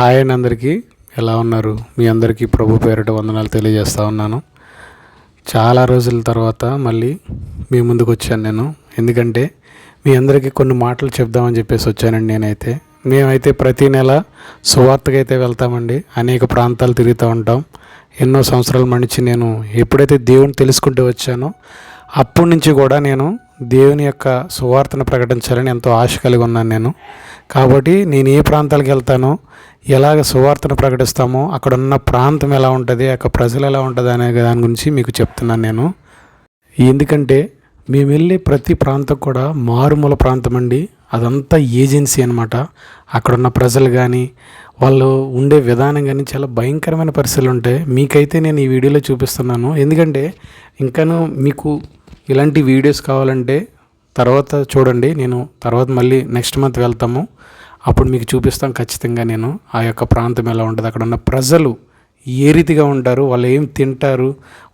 Hi అండి అందరికీ. ఎలా ఉన్నారు? మీ అందరికీ ప్రభు పేరిట వందనాలు తెలియజేస్తూ ఉన్నాను. చాలా రోజుల తర్వాత మళ్ళీ మీ ముందుకు వచ్చాను నేను. ఎందుకంటే మీ అందరికీ కొన్ని మాటలు చెప్దామని చెప్పేసి వచ్చానండి నేనైతే. మేమైతే ప్రతి నెల సువార్తకైతే అయితే వెళ్తామండి. అనేక ప్రాంతాలు తిరుగుతూ ఉంటాం. ఎన్నో సంవత్సరాల నుంచి నేను ఎప్పుడైతే దేవుని తెలుసుకుంటూ వచ్చానో అప్పటి నుంచి కూడా నేను దేవుని యొక్క సువార్తను ప్రకటించాలని ఎంతో ఆశ కలిగి ఉన్నాను నేను. కాబట్టి నేను ఏ ప్రాంతాలకు వెళ్తానో ఎలాగ సువార్తను ప్రకటిస్తామో అక్కడ ఉన్న ప్రాంతం ఎలా ఉంటుంది అక్కడ ప్రజలు ఎలా ఉంటుంది అనే దాని గురించి మీకు చెప్తున్నాను నేను. ఎందుకంటే మేము వెళ్ళే ప్రతి ప్రాంతం కూడా మారుమూల ప్రాంతం అండి అదంతా ఏజెన్సీ అనమాట అక్కడున్న ప్రజలు కానీ వాళ్ళు ఉండే విధానం కానీ చాలా భయంకరమైన పరిస్థితులు ఉంటాయి. మీకైతే నేను ఈ వీడియోలో చూపిస్తున్నాను. ఎందుకంటే ఇంకాను మీకు ఇలాంటి వీడియోస్ కావాలంటే తర్వాత చూడండి. నేను తర్వాత మళ్ళీ నెక్స్ట్ మంత్ వెళ్తాము. అప్పుడు మీకు చూపిస్తాం ఖచ్చితంగా నేను ఆ యొక్క ప్రాంతం ఎలా ఉంటుంది. అక్కడ ఉన్న ప్రజలు ఏ రీతిగా ఉంటారు వాళ్ళు ఏం తింటారు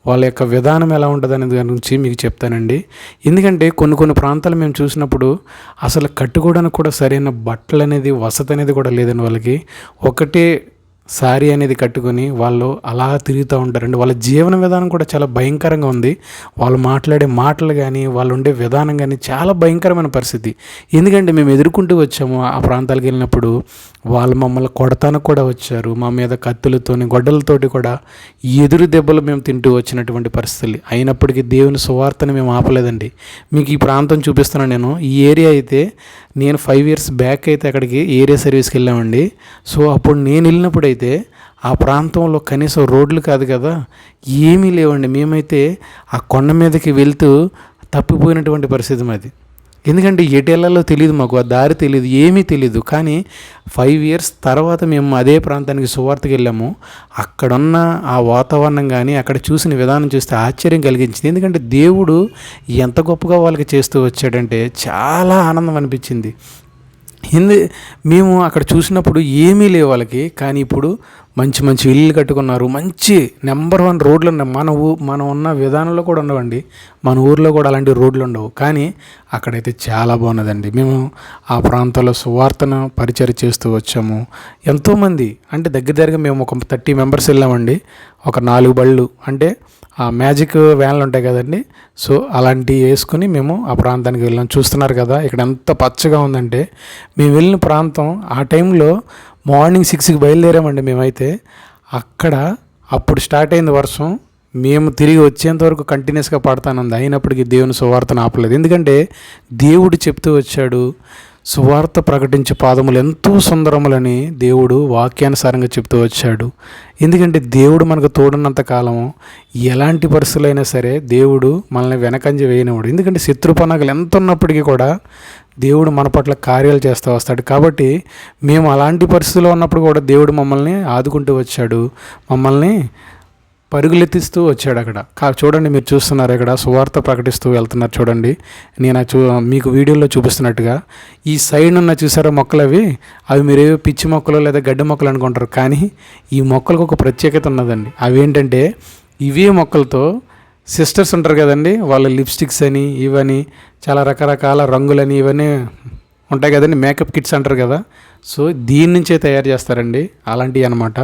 వాళ్ళ యొక్క విధానం ఎలా ఉంటుంది అనేది గురించి మీకు చెప్తానండి. ఎందుకంటే కొన్ని కొన్ని ప్రాంతాలు మేము చూసినప్పుడు అసలు కట్టుకోవడానికి కూడా సరైన బట్టలు అనేది వసతి అనేది కూడా లేదండి వాళ్ళకి. ఒకటే శారీ అనేది కట్టుకొని వాళ్ళు అలా తిరుగుతూ ఉంటారండి. వాళ్ళ జీవన విధానం కూడా చాలా భయంకరంగా ఉంది. వాళ్ళు మాట్లాడే మాటలు కానీ వాళ్ళు ఉండే విధానం కానీ చాలా భయంకరమైన పరిస్థితి. ఎందుకంటే మేము ఎదుర్కొంటూ వచ్చాము. ఆ ప్రాంతాలకు వెళ్ళినప్పుడు వాళ్ళు మమ్మల్ని కొడతానికి కూడా వచ్చారు. మా మీద కత్తులతోని గొడ్డలతోటి కూడా ఎదురు దెబ్బలు మేము తింటూ వచ్చినటువంటి పరిస్థితులు. అయినప్పటికీ దేవుని సువార్తను మేము ఆపలేదండి. మీకు ఈ ప్రాంతం చూపిస్తున్నాను నేను. ఈ ఏరియా అయితే నేను ఫైవ్ ఇయర్స్ బ్యాక్ అయితే అక్కడికి ఏరియా సర్వీస్కి వెళ్ళామండి. సో అప్పుడు నేను వెళ్ళినప్పుడు అయితే ఆ ప్రాంతంలో కనీసం రోడ్లు కాదు కదా ఏమీ లేవండి. మేమైతే ఆ కొండ మీదకి వెళ్తూ తప్పిపోయినటువంటి పరిస్థితి మాది. ఎందుకంటే ఎటెళ్ళలో తెలియదు మాకు ఆ దారి తెలియదు ఏమీ తెలియదు కానీ ఫైవ్ ఇయర్స్ తర్వాత మేము అదే ప్రాంతానికి సువార్తకి వెళ్ళాము. అక్కడున్న ఆ వాతావరణం కానీ అక్కడ చూసిన విధానం చూస్తే ఆశ్చర్యం కలిగించింది. ఎందుకంటే దేవుడు ఎంత గొప్పగా వాళ్ళకి చేస్తూ వచ్చాడంటే చాలా ఆనందం అనిపించింది. హిందీ మేము అక్కడ చూసినప్పుడు ఏమీ లేవు వాళ్ళకి. కానీ ఇప్పుడు మంచి మంచి ఇల్లు కట్టుకున్నారు. మంచి నెంబర్ వన్ రోడ్లు ఉన్నాయి. మన ఊ మనం ఉన్న విధానంలో కూడా ఉండవండి. మన ఊర్లో కూడా అలాంటి రోడ్లు ఉండవు. కానీ అక్కడైతే చాలా బాగున్నదండి. మేము ఆ ప్రాంతంలో సువార్తను పరిచయం చేస్తూ వచ్చాము. ఎంతోమంది అంటే దగ్గర దగ్గరగా మేము ఒక థర్టీ మెంబర్స్ వెళ్ళామండి. ఒక నాలుగు బళ్ళు. అంటే ఆ మ్యాజిక్ వ్యాన్లు ఉంటాయి కదండి. సో అలాంటివి వేసుకుని మేము ఆ ప్రాంతానికి వెళ్ళాం. చూస్తున్నారు కదా ఇక్కడ ఎంత పచ్చగా ఉందంటే మేము వెళ్ళిన ప్రాంతం ఆ టైంలో మార్నింగ్ సిక్స్కి బయలుదేరామండి మేమైతే. అక్కడ అప్పుడు స్టార్ట్ అయింది వర్షం. మేము తిరిగి వచ్చేంత వరకు కంటిన్యూస్గా పడతానంది. అయినప్పటికీ దేవుని సువార్తను ఆపలేదు. ఎందుకంటే దేవుడు చెప్తూ వచ్చాడు సువార్త ప్రకటించే పాదములు ఎంతో సుందరములని దేవుడు వాక్యానుసారంగా చెప్తూ వచ్చాడు. ఎందుకంటే దేవుడు మనకు తోడున్నంత కాలం ఎలాంటి పరిస్థితులైనా సరే దేవుడు మనల్ని వెనకంజ వేయనివాడు ఎందుకంటే శత్రుపనగలు ఎంత ఉన్నప్పటికీ కూడా దేవుడు మన పట్ల కార్యాలు చేస్తూ వస్తాడు. కాబట్టి మేము అలాంటి పరిస్థితుల్లో ఉన్నప్పుడు కూడా దేవుడు మమ్మల్ని ఆదుకుంటూ వచ్చాడు. మమ్మల్ని పరుగులెత్తిస్తూ వచ్చాడు అక్కడ. కా చూడండి మీరు చూస్తున్నారు ఇక్కడ సువార్త ప్రకటిస్తూ వెళ్తున్నారు చూడండి. నేను చూ మీకు వీడియోలో చూపిస్తున్నట్టుగా. ఈ సైడ్ ఉన్న చూసారా మొక్కలు అవి? అవి మీరేవో పిచ్చి మొక్కలు లేదా గడ్డి మొక్కలు అనుకుంటారు. కానీ ఈ మొక్కలకు ఒక ప్రత్యేకత ఉన్నదండి. అవి ఏంటంటే ఇవే మొక్కలతో సిస్టర్స్ ఉంటారు కదండి. వాళ్ళ లిప్స్టిక్స్ అని ఇవని చాలా రకరకాల రంగులని ఇవన్నీ ఉంటాయి కదండి మేకప్ కిట్స్ అంటారు కదా. సో దీని నుంచే తయారు చేస్తారండి అలాంటివి అనమాట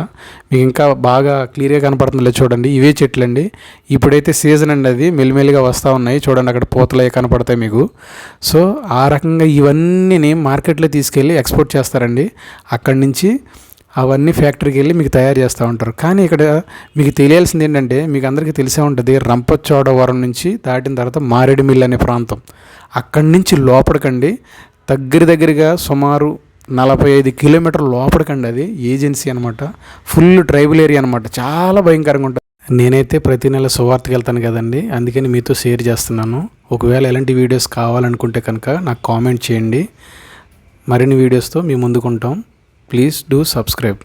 మీకు ఇంకా బాగా క్లియర్గా కనపడుతుందిలే చూడండి ఇవే చెట్లు అండి ఇప్పుడైతే సీజన్ అండి అది మెల్లిమెల్లిగా వస్తూ ఉన్నాయి. చూడండి అక్కడ పూతలు కనపడతాయి మీకు. సో ఆ రకంగా ఇవన్నీ మార్కెట్లో తీసుకెళ్ళి ఎక్స్పోర్ట్ చేస్తారండి. అక్కడి నుంచి అవన్నీ ఫ్యాక్టరీకి వెళ్ళి మీకు తయారు చేస్తూ ఉంటారు. కానీ ఇక్కడ మీకు తెలియాల్సింది ఏంటంటే మీకు అందరికీ తెలిసే ఉంటుంది రంపచోడవరం నుంచి దాటిన తర్వాత మారేడుమిల్లి అనే ప్రాంతం. అక్కడి నుంచి లోపలికండి దగ్గర దగ్గరగా సుమారు నలభై ఐదు కిలోమీటర్ లోపలికండి అది ఏజెన్సీ అనమాట ఫుల్ ట్రైబల్ ఏరియా అనమాట చాలా భయంకరంగా ఉంటుంది. నేనైతే ప్రతి నెల సువార్తకి వెళ్తాను కదండి అందుకని మీతో షేర్ చేస్తున్నాను. ఒకవేళ ఎలాంటి వీడియోస్ కావాలనుకుంటే కనుక నాకు కామెంట్ చేయండి. మరిన్ని వీడియోస్తో మీ ముందుకుంటాం. Please do subscribe.